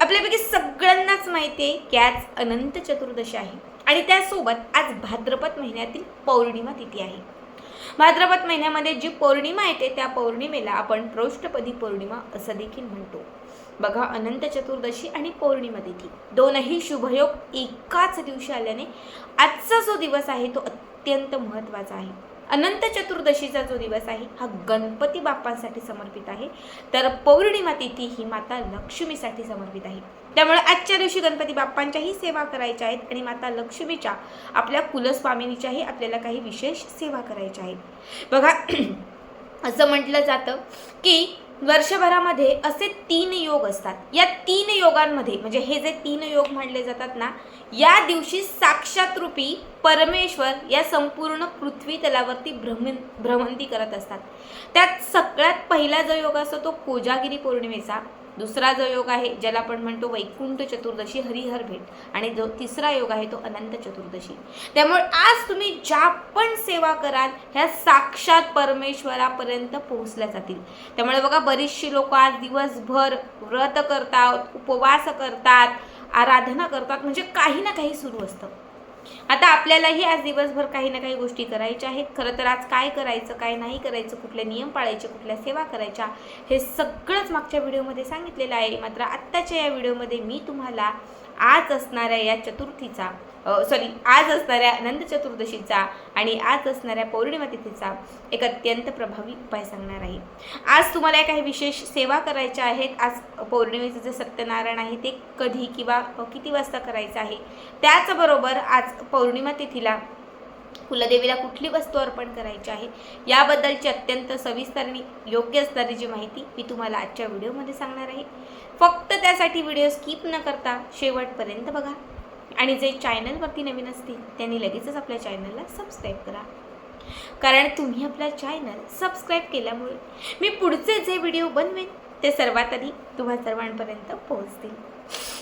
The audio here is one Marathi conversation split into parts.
आपल्यापैकी सगळ्यांनाच माहिती आहे की आज अनंत चतुर्दशी आहे. आणि त्यासोबत आज भाद्रपद महिन्यातील पौर्णिमा तिथी आहे. भाद्रपद महिन्यामध्ये जी पौर्णिमा येते त्या पौर्णिमेला आपण पृष्ठपदी पौर्णिमा असं देखील म्हणतो. बघा अनंत चतुर्दशी आणि पौर्णिमा तिथी. दोनही शुभयोग एकाच दिवशी आल्याने आजचा जो दिवस आहे तो अत्यंत महत्त्वाचा आहे. अनंत चतुर्दशीचा जो दिवस आहे हा गणपती बाप्पांसाठी समर्पित आहे. तर पौर्णिमा तिथी ही माता लक्ष्मीसाठी समर्पित आहे. त्यामुळे आजच्या दिवशी गणपती बाप्पांच्याही सेवा करायच्या आहेत आणि माता लक्ष्मीच्या आपल्या कुलस्वामिनीच्याही आपल्याला काही विशेष सेवा करायच्या आहेत. बघा असं म्हटलं जातं की वर्षभरामध्ये असे तीन योग असतात. या तीन योगांमध्ये म्हणजे हे जे तीन योग मानले जातात ना या दिवशी साक्षात रूपी परमेश्वर या संपूर्ण पृथ्वी तलावरती भ्रमण भ्रमंती करत असतात. त्यात सगळ्यात पहिला जो योग असतो तो कोजागिरी पौर्णिमेचा. दुसरा जो योग आहे ज्याला आपण म्हणतो वैकुंठ चतुर्दशी हरिहर भेट. आणि जो तिसरा योग आहे तो अनंत चतुर्दशी. त्यामुळे आज तुम्ही ज्या पण सेवा कराल ह्या साक्षात परमेश्वरापर्यंत पोहोचल्या जातील. त्यामुळे बघा बरीचशी लोक आज दिवसभर व्रत करतात उपवास करतात आराधना करतात म्हणजे काही ना काही सुरू असतं. आता आपल्यालाही आज दिवसभर काही ना काही गोष्टी करायच्या आहेत. खरं तर आज काय करायचं काय नाही करायचं कुठले नियम पाळायचे कुठल्या सेवा करायच्या हे सगळंच मागच्या व्हिडिओमध्ये सांगितलेलं आहे. मात्र आत्ताच्या या व्हिडिओमध्ये मी तुम्हाला आज असणाऱ्या या चतुर्थीचा सॉरी आज असणाऱ्या अनंत चतुर्दशीचा आणि आज असणाऱ्या पौर्णिमा तिथीचा एक अत्यंत प्रभावी उपाय सांगणार आहे. आज तुम्हाला काही विशेष सेवा करायच्या आहेत. आज पौर्णिमेचं जे सत्यनारायण आहे ते कधी किंवा किती वाजता करायचं आहे? त्याचबरोबर आज पौर्णिमा तिथीला कुलदेवीला कुठली वस्तू अर्पण करायची आहे? याबद्दलची अत्यंत सविस्तर आणि योग्य असणारी जी माहिती मी तुम्हाला आजच्या व्हिडिओमध्ये सांगणार आहे. फक्त त्यासाठी व्हिडिओ स्किप न करता शेवटपर्यंत बघा. आणि जे चॅनलवरती नवीन असतील त्यांनी लगेचच आपल्या चॅनलला सबस्क्राईब करा. कारण तुम्ही आपला चॅनल सबस्क्राईब केल्यामुळे मी पुढचे जे व्हिडिओ बनवेन ते सर्वात आधी तुम्हा सर्वांपर्यंत पोहोचतील.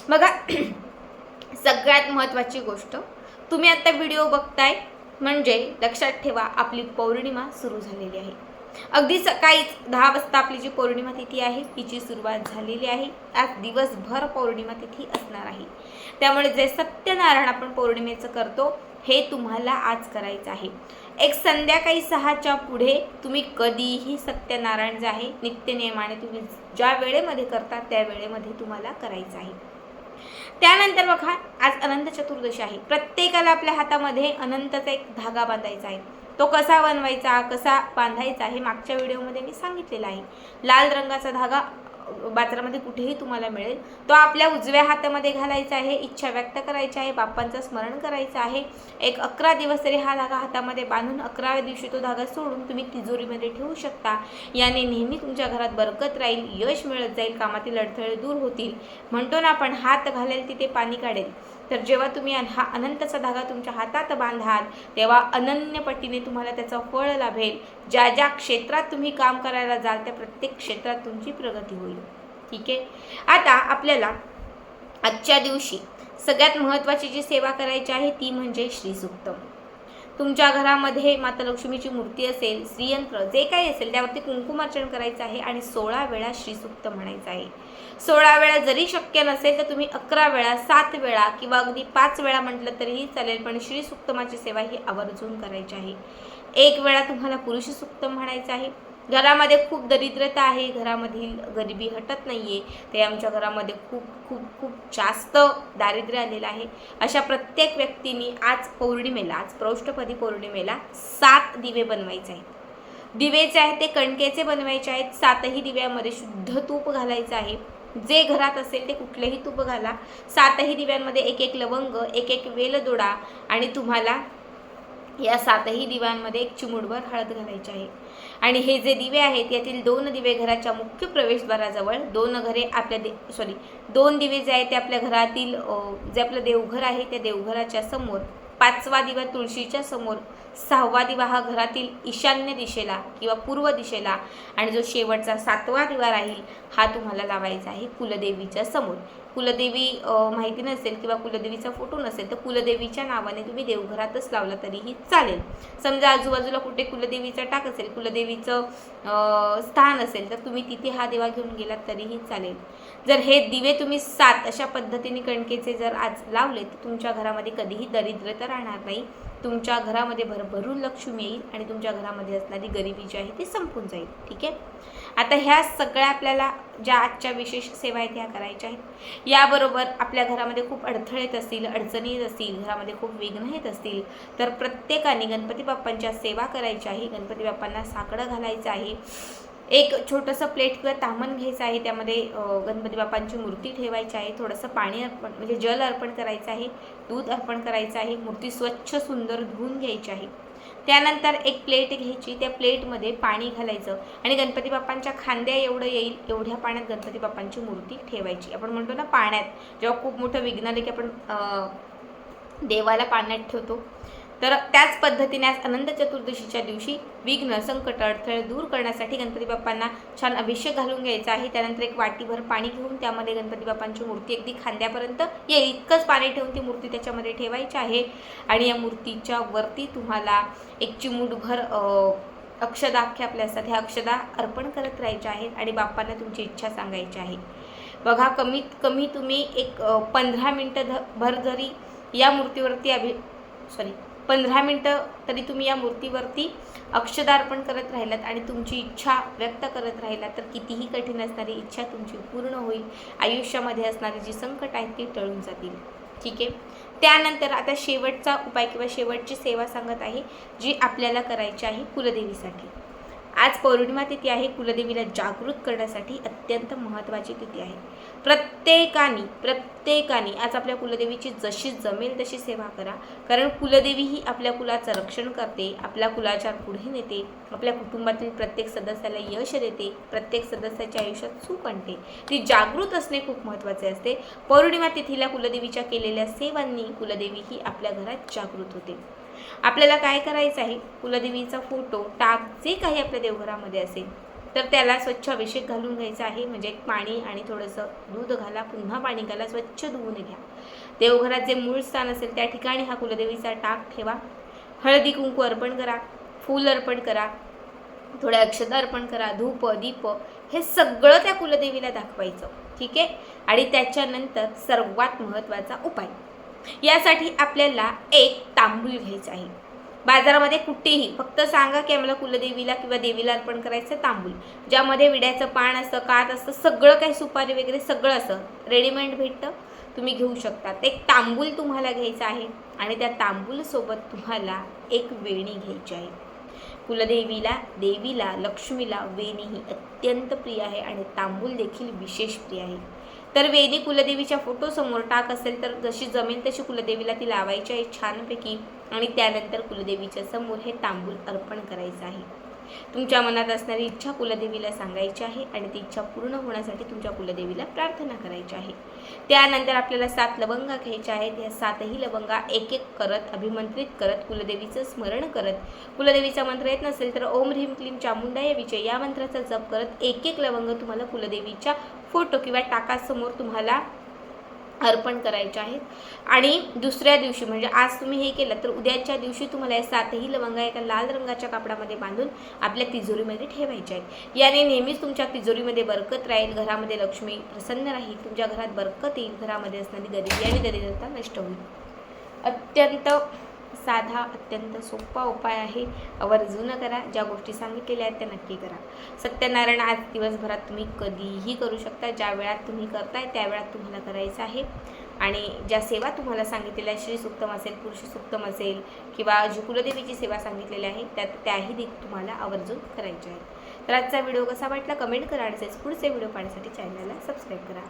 बघा सगळ्यात महत्त्वाची गोष्ट तुम्ही आता व्हिडिओ बघताय म्हणजे लक्षात ठेवा आपली पौर्णिमा सुरू झालेली आहे. अगदी सकाळीच दहा वाजता आपली जी पौर्णिमा तिथी आहे तिची सुरुवात झालेली आहे. आज दिवसभर पौर्णिमा तिथी असणार आहे. त्यामुळे जे सत्यनारायण आपण पौर्णिमेचं करतो हे तुम्हाला आज करायचं आहे. एक संध्याकाळी सहाच्या पुढे तुम्ही कधीही सत्यनारायण जे आहे नित्यनियमाने तुम्ही ज्या वेळेमध्ये करता त्या वेळेमध्ये तुम्हाला करायचं आहे. त्यानंतर बघा आज अनंत चतुर्दशी आहे. प्रत्येकाला आपल्या हातामध्ये अनंतचा एक धागा बांधायचा आहे. तो कसा बनवायचा कसा बांधायचा हे मागच्या व्हिडिओमध्ये मी सांगितलेलं आहे. लाल रंगाचा धागा बाजारामध्ये कुठेही तुम्हाला मिळेल. तो आपल्या उजव्या हातामध्ये घालायचा आहे इच्छा व्यक्त करायची आहे बाप्पांचं स्मरण करायचं आहे. एक अकरा दिवस तरी हा धागा हातामध्ये बांधून अकराव्या दिवशी तो धागा सोडून तुम्ही तिजोरीमध्ये ठेवू शकता. याने नेहमी तुमच्या घरात बरकत राहील यश मिळत जाईल कामातील अडथळे दूर होतील. म्हणतो ना आपण हात घालेल तिथे पाणी काढेल. तर जेव्हा तुम्ही हा अनंतचा धागा तुमच्या हातात बांधाल तेव्हा अनन्य पटीने तुम्हाला त्याचं फळ लाभेल. ज्या ज्या क्षेत्रात तुम्ही काम करायला जाल त्या प्रत्येक क्षेत्रात तुमची प्रगती होईल. ठीक आहे? आता आपल्याला आजच्या दिवशी सगळ्यात महत्त्वाची जी सेवा करायची आहे ती म्हणजे श्रीसुक्तम तुमच्या घरामध्ये माता लक्ष्मीची मूर्ती असेल श्रीयंत्र जे काही असेल त्यावरती कुंकुमार्चन करायचं आहे आणि सोळा वेळा श्रीसुक्त म्हणायचं आहे. सोळा वेळा जरी शक्य नसेल तर तुम्ही अकरा वेळा सात वेळा किंवा अगदी पाच वेळा म्हटलं तरीही चालेल पण श्रीसुक्तमाची सेवा ही आवर्जून करायची आहे. एक वेळा तुम्हाला पुरुष सुक्तम म्हणायचं आहे घरामध्ये खूप दरिद्रता आहे घरामधील गरिबी हटत नाही आहे ते आमच्या घरामध्ये खूप खूप खूप जास्त दारिद्र्य आलेलं आहे. अशा प्रत्येक व्यक्तीने आज पौर्णिमेला आज प्रौष्ठपदी पौर्णिमेला सात दिवे बनवायचे आहेत. दिवे जे आहेत ते कणकेचे बनवायचे आहेत सातही दिव्यामध्ये शुद्ध तूप घालायचं आहे. जे घरात असेल ते कुठलेही तूप घाला. सातही दिव्यांमध्ये एक एक लवंग एक एक वेलदोडा आणि तुम्हाला या सातही दिव्यांमध्ये एक चिमुडभर हळद घालायची आहे. आणि हे जे दिवे आहेत यातील दोन दिवे घराच्या मुख्य प्रवेशद्वाराजवळ दोन घरे आपल्या दे सॉरी दोन दिवे जे आहेत ते आपल्या घरातील जे आपलं देवघर आहे त्या देवघराच्या समोर पाचवा दिवा तुळशीच्या समोर सहावा दिवा हा घरातील ईशान्य दिशेला किंवा पूर्व दिशेला आणि जो शेवटचा सातवा दिवा राहील हा तुम्हाला लावायचा आहे कुलदेवीच्या समोर. कुलदेवी माहिती नसेल किंवा कुलदेवीचा फोटो नसेल तर कुलदेवीच्या नावाने तुम्ही देवघरातच लावला तरीही चालेल. समजा आजूबाजूला कुठे कुलदेवीचा टाक असेल कुलदेवीचं स्थान असेल तर तुम्ही तिथे हा दिवा घेऊन गेलात तरीही चालेल. जर हे दिवे तुम्ही सात अशा पद्धतीने कणकेचे जर आज लावले तर तुमच्या घरामध्ये कधीही दरिद्रता राहणार नाही. तुमच्या घरामध्ये भरभरून लक्ष्मी येईल आणि तुमच्या घरामध्ये असणारी गरिबी जी आहे ती संपून जाईल. ठीक आहे? आता ह्या सगळ्या आपल्याला ज्या आजच्या विशेष सेवा आहेत ह्या करायच्या आहेत. याबरोबर आपल्या घरामध्ये खूप अडथळे येत असतील अडचणी येत असतील घरामध्ये खूप विघ्न येत असतील तर प्रत्येकाने गणपती बाप्पांच्या सेवा करायच्या आहे गणपती बाप्पांना साकडं घालायचं आहे. एक छोटंसं प्लेट किंवा तामण घ्यायचं आहे. त्यामध्ये गणपती बाप्पांची मूर्ती ठेवायची आहे. थोडंसं पाणी अर्पण म्हणजे जल अर्पण करायचं आहे. दूध अर्पण करायचं आहे. मूर्ती स्वच्छ सुंदर धुवून घ्यायची आहे. त्यानंतर एक प्लेट घ्यायची. त्या प्लेटमध्ये पाणी घालायचं आणि गणपती बाप्पांच्या खांद्या एवढं येईल एवढ्या पाण्यात गणपती बाप्पांची मूर्ती ठेवायची. आपण म्हणतो ना पाण्यात. जेव्हा खूप मोठं विघ्न आलं की आपण देवाला पाण्यात ठेवतो तर त्याच पद्धतीने आज अनंत चतुर्दशीच्या दिवशी विघ्न संकट अडथळे दूर करण्यासाठी गणपती बाप्पांना छान अभिषेक घालून घ्यायचा आहे. त्यानंतर एक वाटीभर पाणी घेऊन त्यामध्ये गणपती बाप्पांची मूर्ती अगदी खांद्यापर्यंत येईल. इतकंच पाणी ठेवून ती मूर्ती त्याच्यामध्ये ठेवायची आहे. आणि या मूर्तीच्या वरती तुम्हाला एक चिमूटभर अ, अक्षदाख्या आपल्या असतात. ह्या अक्षदा अर्पण करत राहायच्या आहेत आणि बाप्पांना तुमची इच्छा सांगायची आहे. बघा कमीत कमी तुम्ही एक पंधरा मिनटं ध भर जरी या मूर्तीवरती अभि सॉरी पंधरा मिनटं तरी तुम्ही या मूर्तीवरती अक्षदार्पण करत राहिलात आणि तुमची इच्छा व्यक्त करत राहिलात तर कितीही कठीण असणारी इच्छा तुमची पूर्ण होईल. आयुष्यामध्ये असणारी जी संकट आहेत ती टळून जातील. ठीक आहे? त्यानंतर आता शेवटचा उपाय किंवा शेवटची सेवा सांगत आहे जी आपल्याला करायची आहे कुलदेवीसाठी. आज पौर्णिमा तिथी आहे कुलदेवीला जागृत करण्यासाठी अत्यंत महत्त्वाची तिथी आहे. प्रत्येकाने प्रत्येकाने आज आपल्या कुलदेवीची जशी जमेल तशी सेवा करा. कारण कुलदेवी ही आपल्या कुलाचं रक्षण करते आपल्या कुलाच्या पुढे नेते आपल्या कुटुंबातील प्रत्येक सदस्याला यश देते प्रत्येक सदस्याच्या आयुष्यात सुख आणते. ती जागृत असणे खूप महत्त्वाचे असते. पौर्णिमा तिथीला कुलदेवीच्या केलेल्या सेवांनी कुलदेवी ही आपल्या घरात जागृत होते. आपल्याला काय करायचं आहे? कुलदेवीचा फोटो टाक जे काही आपल्या देवघरामध्ये असेल. तर त्याला स्वच्छ अभिषेक घालून घ्यायचा आहे. म्हणजे पाणी आणि थोडंसं दूध घाला. पुन्हा पाणी घाला. स्वच्छ धुवून घ्या. देवघरात जे मूळ स्थान असेल त्या ठिकाणी हा कुलदेवीचा टाक ठेवा. हळदी कुंकू अर्पण करा. फूल अर्पण करा. थोड्या अक्षता अर्पण करा. धूप दीप हे सगळं त्या कुलदेवीला दाखवायचं. ठीक आहे? आणि त्याच्यानंतर सर्वात महत्त्वाचा उपाय. यासाठी आपल्याला एक तांबूल घ्यायचा आहे. बाजारामध्ये कुठेही फक्त सांगा की आम्हाला कुलदेवीला किंवा देवीला अर्पण करायचं तांबूल. ज्यामध्ये विड्याचं पान असतं कात असतं सगळं काही सुपारी वगैरे सगळं असं रेडीमेड भेटतं. तुम्ही घेऊ शकता. एक तांबूल तुम्हाला घ्यायचं आहे आणि त्या तांबूलसोबत तुम्हाला एक वेणी घ्यायची आहे. कुलदेवीला देवीला लक्ष्मीला वेणी ही अत्यंत प्रिय आहे आणि तांबूल देखील विशेष प्रिय आहे. तर वेणी कुलदेवीच्या फोटोसमोर टाक असेल तर जशी जमेल तशी कुलदेवीला ती लावायची आहे छानपैकी. आणि त्यानंतर कुलदेवीच्या समोर हे तांबूल अर्पण करायचं आहे. तुमच्या मनात असणारी इच्छा कुलदेवीला सांगायची आहे आणि ती इच्छा पूर्ण होण्यासाठी तुमच्या कुलदेवीला प्रार्थना करायची आहे. त्यानंतर आपल्याला सात लवंगा घ्यायच्या आहेत. या सातही लवंगा एक एक करत अभिमंत्रित करत कुलदेवीचं स्मरण करत. कुलदेवीचा मंत्र येत नसेल तर ओम ह्रीम क्लीम चामुंडाय विजय या मंत्राचा जप करत एक एक लवंग तुम्हाला कुलदेवीच्या फोटो किंवा टाकासमोर तुम्हाला अर्पण करायचे आहेत. आणि दुसऱ्या दिवशी म्हणजे आज तुम्ही हे केलं तर उद्याच्या दिवशी तुम्हाला या सातही लवंगा एका लाल रंगाच्या कापडामध्ये बांधून आपल्या तिजोरीमध्ये ठेवायच्या आहेत. याने नेहमीच तुमच्या तिजोरीमध्ये बरकत राहील घरामध्ये लक्ष्मी प्रसन्न राहील तुमच्या घरात बरकत येईल घरामध्ये असणारी गरिबी आणि दरिद्रता नष्ट होईल. अत्यंत साधा अत्यंत सोपा उपाय आहे. आवर्जून करा. ज्या गोष्टी सांगितलेल्या आहेत त्या नक्की करा. सत्यनारायण आज दिवसभरात तुम्ही कधीही करू शकता. ज्या वेळात तुम्ही करताय त्या वेळात तुम्हाला करायचं आहे. आणि ज्या सेवा तुम्हाला सांगितलेल्या श्री सुक्तम असेल पुरुष सुक्तम असेल किंवा जुकुलदेवीची सेवा सांगितलेल्या आहेत त्यात त्याही देखील तुम्हाला आवर्जून करायच्या आहेत. तर आजचा व्हिडिओ कसा वाटला? कमेंट करा आणि पुढचे व्हिडिओ पाहण्यासाठी चॅनलला सबस्क्राईब करा.